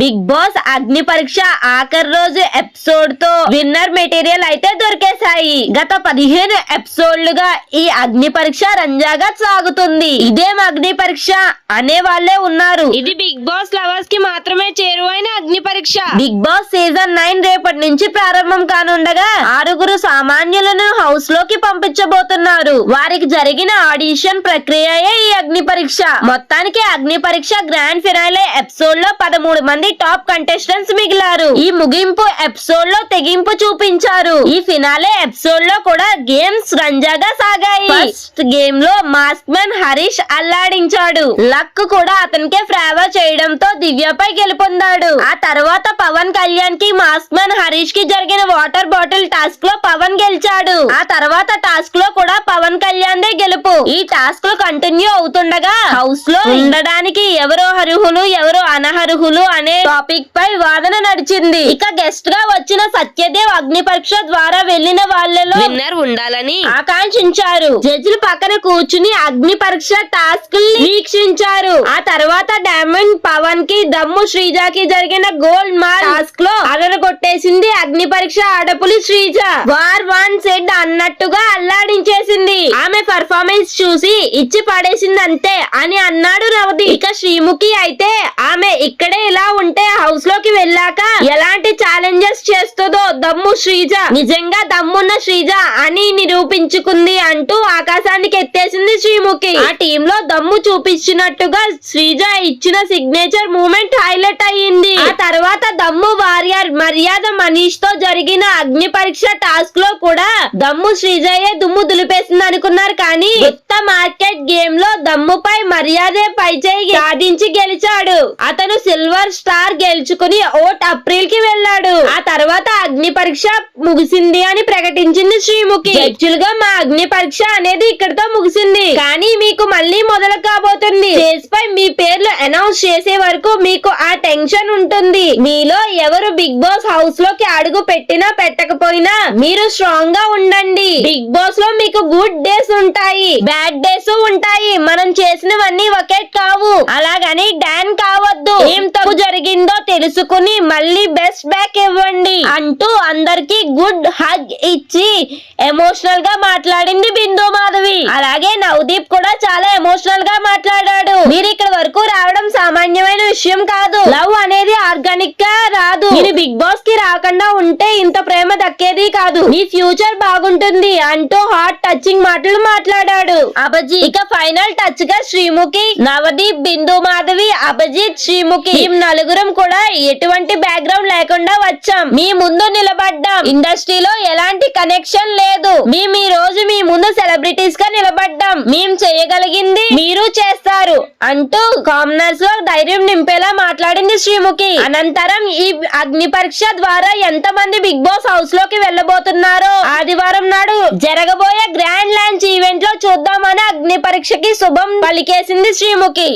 Big boss అగ్ని పరీక్ష ఆఖరి రోజు ఎపిసోడ్తో విన్నర్ మెటీరియల్ అయితే దొరికేశాయి. గత పదిహేను ఎపిసోడ్లుగా ఈ అగ్ని పరీక్ష రంజాగా సాగుతుంది. ఇదేం అగ్ని పరీక్ష అనే వాళ్ళే ఉన్నారు. ఇది బిగ్ బాస్ లవర్స్కి మాత్రమే చేరువైన అగ్ని పరీక్ష. బిగ్ బాస్ సీజన్ నైన్ రేపటి నుంచి ప్రారంభం కానుండగా ఆరుగురు సామాన్యులను హౌస్లోకి పంపించబోతున్నారు. వారికి జరిగిన ఆడిషన్ ప్రక్రియయే ఈ అగ్ని పరీక్ష. మొత్తానికి అగ్ని పరీక్ష గ్రాండ్ ఫినాలే ఎపిసోడ్లో పదమూడు మంది టాప్ కంటెస్టెంట్స్ మిగిలారు. ఈ ముగింపు ఎపిసోడ్లో తెగింపు చూపించారు. ఈ ఫినాలే ఎపిసోడ్లో కూడా గేమ్స్ రంజాగా సాగాయి. ఫస్ట్ గేమ్లో మాస్క్ మ్యాన్ హరీష్ అల్లాడించాడు. లక్ కూడా అతనికే ఫేవర్ చేయడంతో దివ్యపై గెలుపొందాడు. ఆ తర్వాత పవన్ కళ్యాణ్కి మాస్క్ మ్యాన్ హరీష్కి జరిగిన వాటర్ బాటిల్ టాస్క్లో పవన్ గెలిచాడు. ఆ తర్వాత టాస్క్లో కూడా పవన్ కళ్యాణ్ దే గెలుపు. ఈ టాస్క్లో కంటిన్యూ అవుతుండగా హౌస్లో ఉండడానికి ఎవరో అర్హులు ఎవరో అనర్హులు అనే టాపిక్ పై వాదన నడిచింది. ఇక గెస్ట్గా వచ్చిన సత్యదేవ్ అగ్ని పరీక్ష ద్వారా వెళ్ళిన వాళ్ళలో విన్నర్ ఉండాలని ఆకాంక్షించారు. జడ్జిలు పక్కన కూర్చుని అగ్ని పరీక్ష టాస్క్ వీక్షించారు. ఆ తర్వాత డైమండ్ పవన్కి దమ్ము శ్రీజాకి జరిగిన గోల్డ్ మార్ టాస్క్లో అదరగొట్టేసింది అగ్ని పరీక్ష ఆడపులి శ్రీజ. వార్ వన్ సెడ్ అన్నట్టుగా అల్లాడించేసింది. ఆమె పర్ఫార్మెన్స్ చూసి ఇచ్చి పడేసింది అంతే అని అన్నాడు రవది ఇక శ్రీముఖి అయితే ఆమె ఇక్కడే ఇలా ఉంటే హౌస్లోకి వెళ్ళాక ఎలాంటి ఛాలెంజెస్ చేస్తుందో దమ్ము శ్రీజ. నిజంగా దమ్మున్న శ్రీజ అని నిరూపించుకుంది అంటూ ఆకాశానికి ఎత్తేసింది శ్రీముఖి. ఆ టీమ్లో దమ్ము చూపించినట్టుగా శ్రీజ ఇచ్చిన సిగ్నేచర్ మూమెంట్ హైలైట్ అయ్యింది. ఆ తర్వాత దమ్ము వారియర్ మర్యాద మనీష్తో జరిగిన అగ్ని పరీక్ష టాస్క్లో కూడా దమ్ము శ్రీజయే దుమ్ము దులిపేసింది అనుకున్నారు కానీ కొత్త మార్కెట్ గేమ్లో దమ్ముపై మర్యాదే పై సాధించి గెలిచాడు. అతను సిల్వర్ స్టార్ గెలుచుకుని ఓట్ అప్రిల్కి వెళ్ళాడు. ఆ తర్వాత అగ్ని పరీక్ష ముగిసింది అని ప్రకటించింది శ్రీముఖి. జడ్జిలుగా మా అగ్ని పరీక్ష అనేది ఇక్కడితో ముగిసింది. కానీ మీకు మళ్ళీ మొదలు కాబోతుంది. స్టేజ్ పై మీ పేర్లు అనౌన్స్ చేసే వరకు మీకు ఆ టెన్షన్ ఉంటుంది. మీలో ఎవరు బిగ్ బాస్ హౌస్లోకి అడుగు పెట్టినా పెట్టకపోయినా మీరు స్ట్రాంగ్గా ఉండండి. బిగ్ బాస్లో మీకు గుడ్ డేస్ ఉంటాయి. బ్యాడ్ డేస్ ఉంటాయి. మనం చేసినవన్నీ ఒకే కావు. అలాగని డాన్ కావద్దు. తెలుసుకుని మళ్ళీ బెస్ట్ బ్యాక్ ఇవ్వండి అంటూ అందరికి గుడ్ హగ్ ఇచ్చి ఎమోషనల్గా మాట్లాడింది బిందు మాధవి. అలాగే నవదీప్ కూడా చాలా ఎమోషనల్గా మాట్లాడాడు. మీరు ఇక్కడ వరకు రావడం సామాన్యమైన విషయం కాదు. లవ్ అనేది ఆర్గానిక్గా రాదు. మీరు బిగ్ బాస్కి రాకుండా ఉంటే ఇంత ప్రేమ దక్కేది కాదు. మీ ఫ్యూచర్ బాగుంటుంది. అంటూ హార్ట్ టచింగ్ మాటలు మాట్లాడాడు. అభిజిత్ ఇక ఫైనల్ టచ్గా శ్రీముఖి నవదీప్ బిందు మాధవి అభిజిత్ శ్రీముఖి. మేము నలుగురం కూడా ఎటువంటి బ్యాక్గ్రౌండ్ లేకుండా వచ్చాం. మీ ముందు నిలబడ్డాం. ఇండస్ట్రీలో ఎలాంటి కనెక్షన్ లేదు. మేము ఈ రోజు మీ ముందు సెలబ్రిటీస్గా మేము చేయగలిగింది మీరు చేస్తారు అంటూ కామనర్స్లో ధైర్యం నింపేలా మాట్లాడింది శ్రీముఖి. అనంతరం ఈ అగ్ని పరీక్ష ద్వారా ఎంత మంది బిగ్ బాస్ హౌస్లోకి వెళ్ళబోతున్నారో ఆదివారం నాడు జరగబోయే గ్రాండ్ లాంచ్ ఈవెంట్లో చూద్దామని అగ్ని పరీక్షకి శుభం పలికేసింది శ్రీముఖి.